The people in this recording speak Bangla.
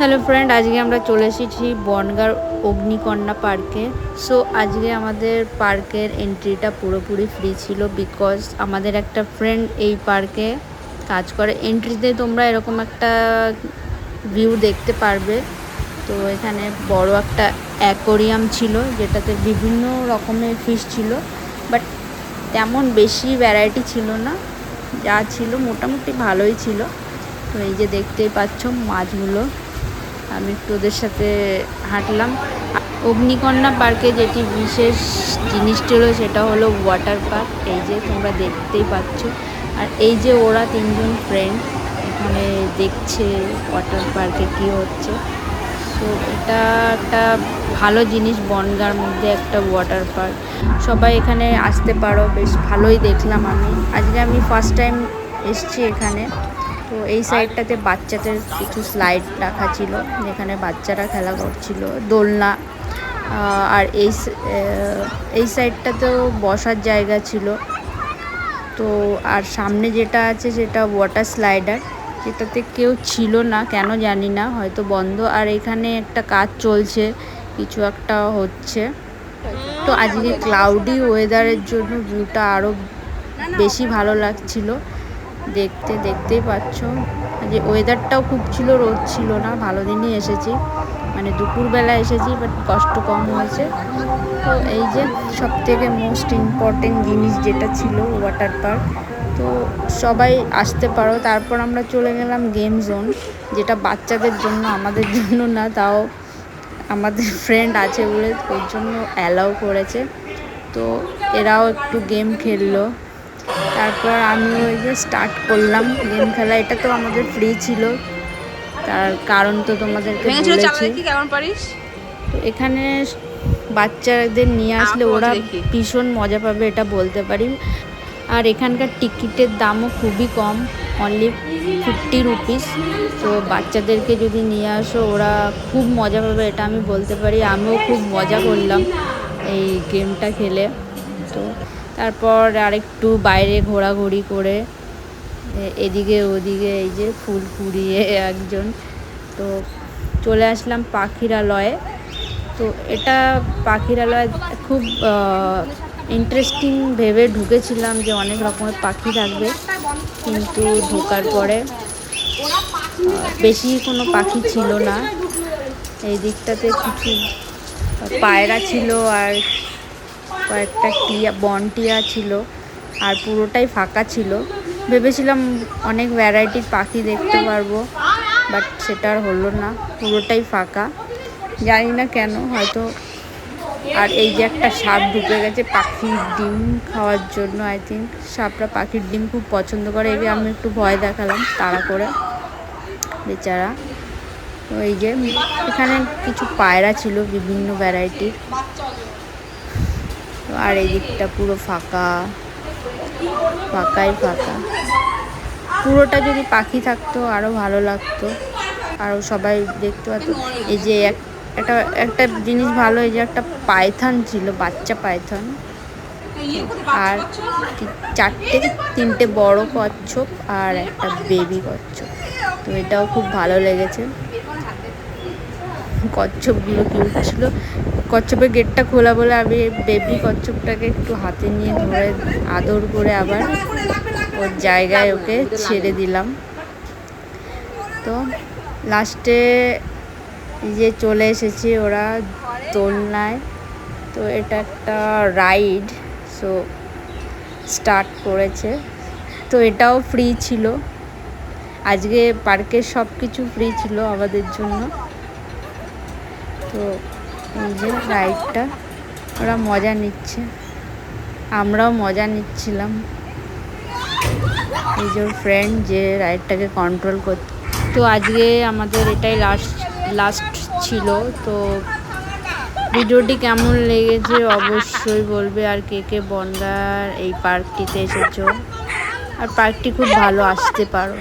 হ্যালো ফ্রেন্ড আজকে আমরা চলে এসেছি বনগার অগ্নিকন্যা পার্কে সো আজকে আমাদের পার্কের এন্ট্রিটা পুরোপুরি ফ্রি ছিল বিকজ আমাদের একটা ফ্রেন্ড এই পার্কে কাজ করে। এন্ট্রিতে তোমরা এরকম একটা ভিউ দেখতে পারবে। তো এখানে বড় একটা অ্যাকোরিয়াম ছিল, যেটাতে বিভিন্ন রকমের ফিশ ছিল। বাট তেমন বেশি ভ্যারাইটি ছিল না, যা ছিল মোটামুটি ভালোই ছিল। তো এই যে দেখতেই পাচ্ছ মাছগুলো। আমি একটু ওদের সাথে হাঁটলাম। অগ্নিকন্যা পার্কে যেটি বিশেষ জিনিস ছিল সেটা হলো ওয়াটার পার্ক এই যে তোমরা দেখতেই পাচ্ছ। আর এই যে ওরা তিনজন ফ্রেন্ড এখানে দেখছে ওয়াটার পার্কে কী হচ্ছে। তো এটা একটা ভালো জিনিস, বনগার মধ্যে একটা ওয়াটার পার্ক সবাই এখানে আসতে পারো, বেশ ভালোই দেখলাম আমি। আজকে আমি ফার্স্ট টাইম এসছি এখানে। তো এই সাইডটাতে বাচ্চাদের কিছু স্লাইড রাখা ছিল, যেখানে বাচ্চারা খেলা করছিল, দোলনা আর এই এই সাইডটাতেও বসার জায়গা ছিল। তো আর সামনে যেটা আছে সেটা ওয়াটার স্লাইডার যেটাতে কেউ ছিল না, কেন জানি না, হয়তো বন্ধ। আর এখানে একটা কাজ চলছে, কিছু একটা হচ্ছে। তো আজকে ক্লাউডি ওয়েদারের জন্য ভিউটা আরও বেশি ভালো লাগছিল। দেখতে, দেখতেই পাচ্ছ। যে ওয়েদারটাও খুব ছিল, রোদ ছিল না, ভালো দিনই এসেছি। মানে দুপুরবেলা এসেছি বাট কষ্ট কম হয়েছে। তো এই যে সব থেকে মোস্ট ইম্পর্টেন্ট জিনিস যেটা ছিল ওয়াটার পার্ক তো সবাই আসতে পারো। তারপর আমরা চলে গেলাম গেম জোন যেটা বাচ্চাদের জন্য, আমাদের জন্য না, তাও আমাদের ফ্রেন্ড আছে বলে ওর জন্য অ্যালাউ করেছে। তো এরাও একটু গেম খেললো। তারপর আমি ওই যে স্টার্ট করলাম গেম খেলা। এটা তো আমাদের ফ্রি ছিল। তার কারণ তো তোমাদেরকে বলেছি। কেমন পারিস? তো এখানে বাচ্চাদের নিয়ে আসলে ওরা ভীষণ মজা পাবে এটা বলতে পারি। আর এখানকার টিকিটের দামও খুবই কম অনলি ফিফটি রুপিস তো বাচ্চাদেরকে যদি নিয়ে আসো ওরা খুব মজা পাবে এটা আমি বলতে পারি। আমিও খুব মজা করলাম এই গেমটা খেলে। তো তারপর আরেকটু বাইরে ঘোরাঘুরি করে এদিকে ওদিকে এই যে ফুল কুড়িয়ে একজন। তো চলে আসলাম পাখিরালয়ে। তো এটা পাখিরালয় খুব ইন্টারেস্টিং ভেবে ঢুকেছিলাম যে অনেক রকমের পাখি থাকবে। কিন্তু ঢোকার পরে বেশি কোনো পাখি ছিল না। এই দিকটাতে কিছু পায়রা ছিল আর কয়েকটা টিয়া বন টিয়া ছিল আর পুরোটাই ফাঁকা ছিল। ভেবেছিলাম অনেক ভ্যারাইটির পাখি দেখতে পারব বাট সেটা আর হলো না, পুরোটাই ফাঁকা। জানি না কেন, হয়তো আর এই যে একটা সাপ ঢুকে গেছে পাখির ডিম খাওয়ার জন্য আই থিঙ্ক সাপরা পাখির ডিম খুব পছন্দ করে এগে আমি একটু ভয় দেখালাম তাড়া করে, বেচারা। তো এই যে, এখানে কিছু পায়রা ছিল, বিভিন্ন ভ্যারাইটির আর এই দিকটা পুরো ফাঁকা। ফাঁকাই ফাঁকা। পুরোটা যদি পাখি থাকতো আরও ভালো লাগতো। আরও সবাই দেখতে পাতো এই যে এক, একটা একটা জিনিস ভালো, এই যে একটা পায়থান ছিল, বাচ্চা পায়থান। আর চারটে, তিনটে বড় কচ্ছপ আর একটা বেবি কচ্ছপ। তো এটাও খুব ভালো লেগেছে। কচ্ছপগুলো কিউট ছিল কচ্ছপের গেটটা খোলা বলে আমি বেবি কচ্ছপটাকে একটু হাতে নিয়ে ধরে আদর করে আবার ওর জায়গায় ওকে ছেড়ে দিলাম। তো লাস্টে যে চলে এসেছে ওরা দোলনায়। তো এটা একটা রাইড সো স্টার্ট করেছে। তো এটাও ফ্রি ছিল। আজকে পার্কের সব কিছু ফ্রি ছিল আমাদের জন্য। তো এই যে রাইডটা, ওরা মজা নিচ্ছে। আমরাও মজা নিচ্ছিলাম। এই যে ফ্রেন্ড যে রাইডটাকে কন্ট্রোল করতে তো আজকে আমাদের এটাই লাস্ট লাস্ট ছিল। তো ভিডিওটি কেমন লেগেছে অবশ্যই বলবে। আর কে কে বনগার এই পার্কটিতে এসেছ? আর পার্কটি খুব ভালো আসতে পারো।